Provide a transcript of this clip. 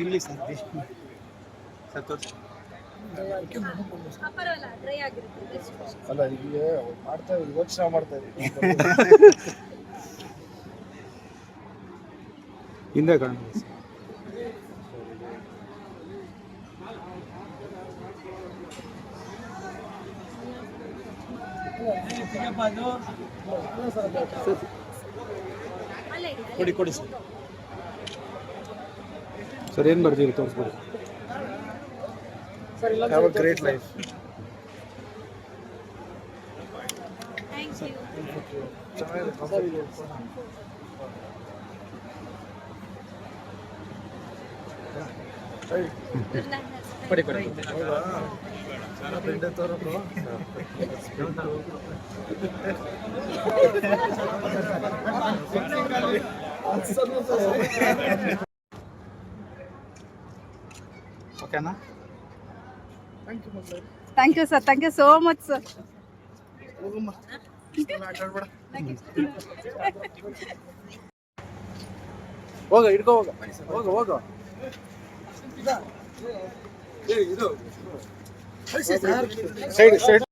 ಇಲ್ಲಿ best fish. ಅಲ್ಲ ಈಗ ಮಾಡ್ತಾ ಯೋಚನೆ ಮಾಡ್ತಾ ಹಿಂದೆ ಕಾಣ ಅಲ್ಲೇ ಇಡಿ, ಅಲ್ಲೇ ಕೊಡಿ ಕೊಡಿ. ಸರ್ ಸರ್ ಏನು ಬರ್ತೀರಿ ತೋರಿಸ್ಬಿಡಿ. ಹ್ಯಾವ್ ಅ ಗ್ರೇಟ್ ಲೈಫ್ ಪಡಿ ಪಡಿ ಚೆನ್ನಾಗಿದೆ. ಓಕೆನಾ? Thank you sir thank you so much sir ಹೋಗ ಆಡ್ಬೇಡ ಹೋಗ ಹೋಗ. ಹೋಗ ಹೋಗ. Side side